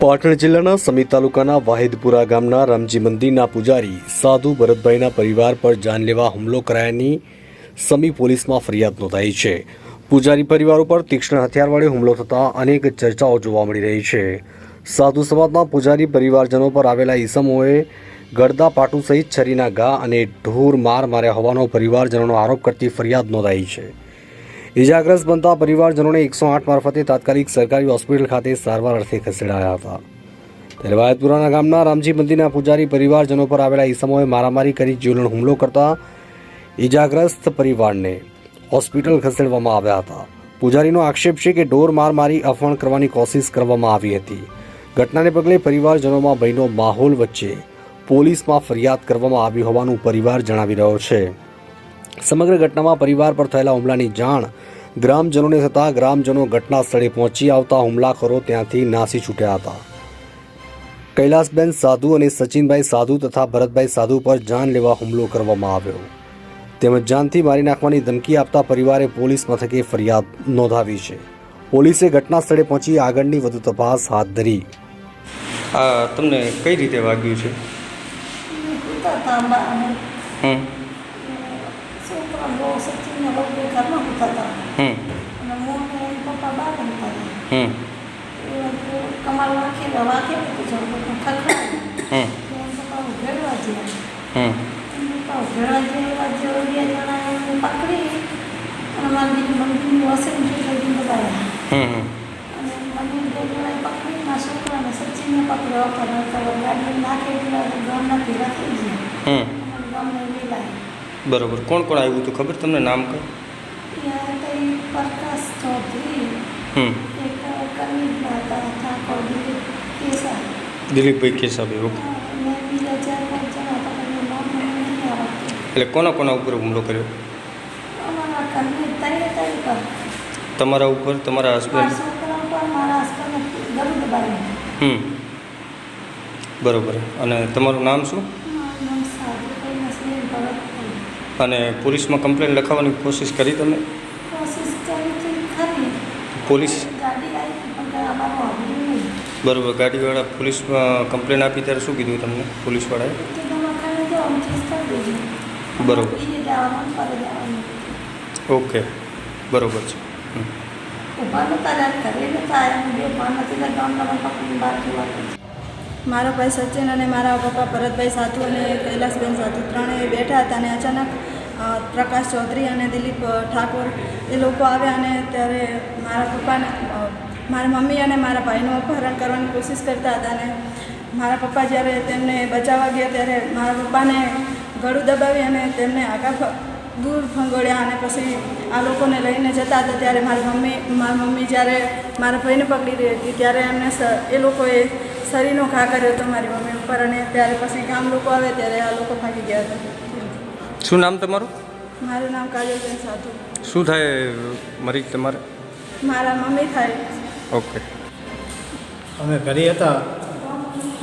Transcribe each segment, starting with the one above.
પાટણ જિલ્લાના સમી તાલુકાના વાહિદપુરા ગામના રામજી મંદિરના પૂજારી સાધુ ભરતભાઈના પરિવાર પર જાનલેવા હુમલો કરાયાની સમી પોલીસમાં ફરિયાદ નોંધાઈ છે. પૂજારી પરિવાર ઉપર તીક્ષ્ણ હથિયાર વડે હુમલો થતાં અનેક ચર્ચાઓ જોવા મળી રહી છે. સાધુ સમાજના પૂજારી પરિવારજનો પર આવેલા ઈસમોએ ગળદા પાટુ સહિત છરીના ઘા અને ઢોર માર માર્યા હોવાનો પરિવારજનોનો આરોપ કરતી ફરિયાદ નોંધાઈ છે. ઇજાગ્રસ્ત બનતા પરિવારજનોને એકસો આઠ મારફતે તાત્કાલિક સરકારી હોસ્પિટલ ખાતે સારવાર અર્થે ખસેડાયા હતા. ત્યારે વાયતપુરાના ગામના રામજી મંદિરના પૂજારી પરિવારજનો પર આવેલા ઈસમોએ મારામારી કરી જીવલેણ હુમલો કરતા ઇજાગ્રસ્ત પરિવારને હોસ્પિટલ ખસેડવામાં આવ્યા હતા. પૂજારીનો આક્ષેપ છે કે ઢોર માર મારી અફવણ કરવાની કોશિશ કરવામાં આવી હતી. ઘટનાને પગલે પરિવારજનોમાં ભયનો માહોલ વચ્ચે પોલીસમાં ફરિયાદ કરવામાં આવી હોવાનું પરિવાર જણાવી રહ્યો છે. સમગ્ર ઘટનામાં પરિવાર પર થયેલા હુમલાની જાણ ગ્રામજનોને થતાં ગ્રામજનો ઘટના સ્થળે પહોંચી આવતા હુમલાખોરો ત્યાંથી નાસી છૂટ્યા હતા. કૈલાસબેન સાધુ અને સચિનભાઈ સાધુ તથા ભરતભાઈ સાધુ પર જાન લેવા હુમલો કરવામાં આવ્યો. તેમજ જાનથી મારી નાખવાની ધમકી આપતા પરિવારે પોલીસ મથકે ફરિયાદ નોંધાવી છે. પોલીસે ઘટના સ્થળે પહોંચી આગળની વધુ તપાસ હાથ ધરી. આ તમને કઈ રીતે વાગ્યું છે ઉતા હતા અંબા અને હમ છોકરા બહુ સચિનને બહુ બે ઘરમાં ઉતા હતા હમ અને મોને એના પપ્પા બહાર હતા હમ એ કમાલ વાંખી વાંખી લીધું છે બધું ખખડાવ્યું હમ એમ પપ્પા ઉઘેડવા ગયા હમ એમ પપ્પા ઉઘેડવા જેવા જે બે જણા એમને પકડી અને મારી બીજી મંદિરની વસેલી છે લઈને બતાવ્યા હમ અને મંદિર બે જણાએ પકડી મારા છોકરાને સચિનને પકડ્યો હતો તો ગાડી નાખી એટલે ગામના ભેગા થઈ ગયા હમ અને ગામને મિલાય બરોબર. કોણ કોણ આવ્યું હતું ખબર? તમને નામ કઈ ચૌધરી હમ. દિલીપભાઈ કેસાભાઈ ઓકે. એટલે કોના કોના ઉપર હુમલો કર્યો? તમારા ઉપર? તમારા હસબન્ડ હમ. બરોબર. અને તમારું નામ શું મારું નામ સાધુ કઈ નસલીન ભરત અને પોલીસમાં કમ્પ્લેન લખાવવાની કોશિશ કરી તમે? કરી હતી પોલીસ? હતી બરોબર ગાડીવાળા પોલીસમાં કમ્પ્લેન આપી ત્યારે શું કીધું તમને પોલીસવાળાએ? કરી બરોબર. ઓકે બરોબર છે. નતા રહ્યા ઘરે નતા આવ્યા બે નથી એટલે ગામના પકડીને બહાર જોવા છે મારા ભાઈ સચિન અને મારા પપ્પા ભરતભાઈ સાધુ અને કૈલાસબેન સાધુ ત્રણેય બેઠા હતા અને અચાનક પ્રકાશ ચૌધરી અને દિલીપ ઠાકોર એ લોકો આવ્યા અને ત્યારે મારા પપ્પાને મારા મમ્મી અને મારા ભાઈનું અપહરણ કરવાની કોશિશ કરતા હતા અને મારા પપ્પા જ્યારે તેમને બચાવવા ગયા ત્યારે મારા પપ્પાને ગળું દબાવી અને તેમને આગા દૂર ફંગોળ્યા અને પછી આ લોકોને લઈને જતા હતા ત્યારે મારી મમ્મી મારી મમ્મી જ્યારે મારા ભાઈને પકડી રહી હતી ત્યારે એમને એ લોકોએ શરીરનો ઘા કર્યો હતો મારી મમ્મી ઉપર અને ત્યારે પછી ગામ લોકો આવે ત્યારે આ લોકો ભાગી ગયા હતા. શું નામ તમારું? મારું નામ કાજલબેન સાધુ. શું થાય મરીજ તમારે? મારા મમ્મી થાય. ઓકે. અમે ઘરે હતા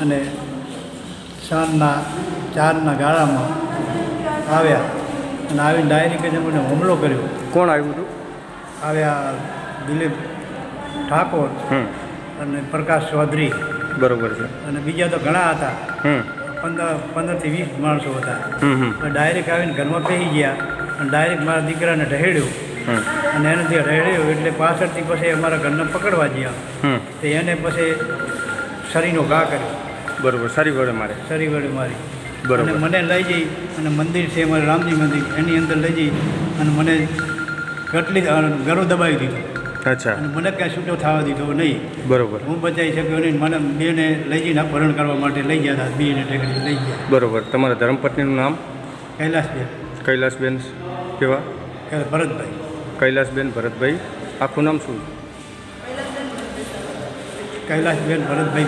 અને સાંજના ચારના ગાળામાં આવ્યા અને આવીને ડાયરી જ મને હુમલો કર્યો. કોણ આવ્યું હતું? આવ્યા દિલીપ ઠાકોર અને પ્રકાશ ચૌધરી. બરોબર છે. અને બીજા તો ઘણા હતા. પંદર પંદરથી વીસ માણસો હતા. તો ડાયરેક્ટ આવીને ઘરમાં બેસી ગયા અને ડાયરેક્ટ મારા દીકરાને ઢહેડ્યું. અને એનાથી ઢહેડ્યો એટલે પાછળથી પછી અમારા ઘરને પકડવા ગયા. તો એને પછી શરીરનો ઘા કર્યો. બરોબર સારી વડે મારે. સારી વડે મારી. બરોબર. અને મને લઈ જઈ અને મંદિર છે અમારે રામજી મંદિર એની અંદર લઈ જઈ અને મને કેટલી ગળું દબાવી દીધું. અચ્છા. અને મને કાંઈ છૂટો થવા દીધો નહીં. બરોબર. હું બચાવી શક્યો નહીં મને બેને લઈ જઈને અપહરણ કરવા માટે લઈ ગયા હતા બેને ટેકડી લઈ ગયા. બરોબર. તમારા ધર્મપત્નીનું નામ? કૈલાસબેન. કૈલાસબેન કેવા? ભરતભાઈ. કૈલાસબેન ભરતભાઈ. આખું નામ શું? કૈલાસબેન ભરતભાઈ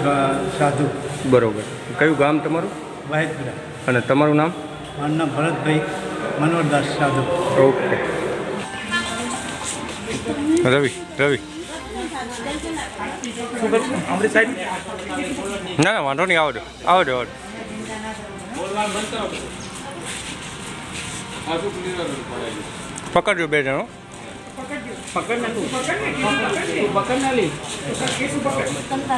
સાધુ. બરોબર. કયું ગામ તમારું? વાહેદપુરા. અને તમારું નામ? મારું નામ ભરતભાઈ મનોહરદાસ સાધુ. ઓકે. રવિ રવિ ના ના વાંધો નહીં આવડો આવડો આવડો પકડજો બે જણો પકડ ને